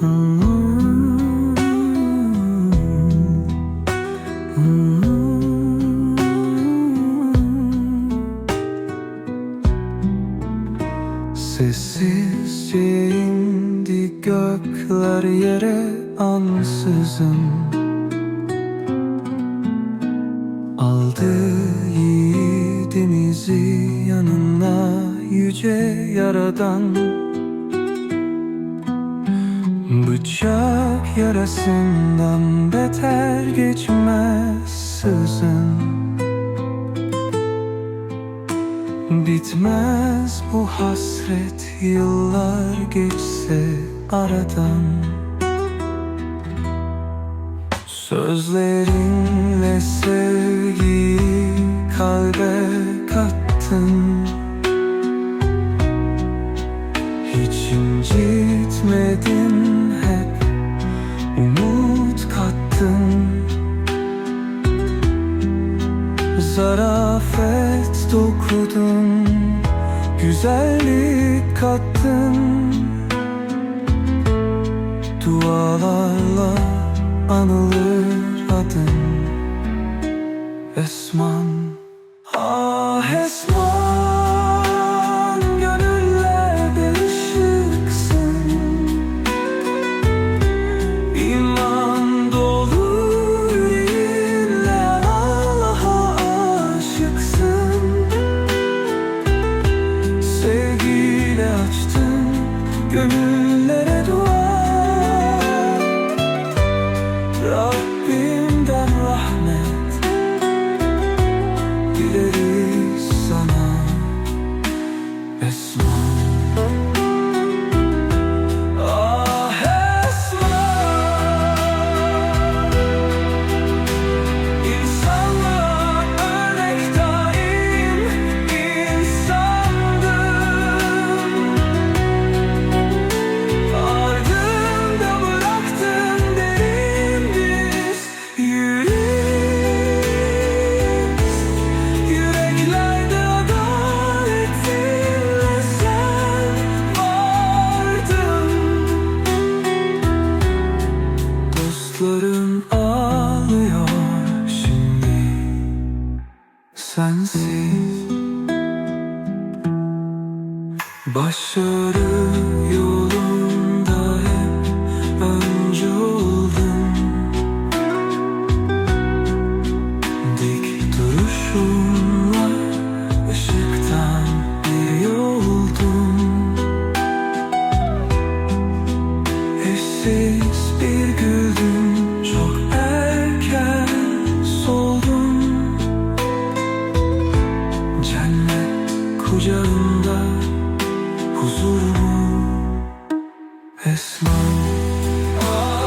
Sessizce indi yere ansızın. Aldı yiğidimizi yanına yüce yaradan. Bıçak yarasından beter geçmez sızın. Bitmez bu hasret yıllar geçse aradan. Sözlerinle sevgiyi kalbe kattın Zarafet dokudun Güzellik kattın. Dualarla anılır adın. Esman Ah Esman 그래도 와. sensiz Başarı yolunda hep öncü oldum. Dik duruşumla ışıktan bir yoldum Eşsiz bir güldüm. Huzurunda huzurumu Esma. Ah.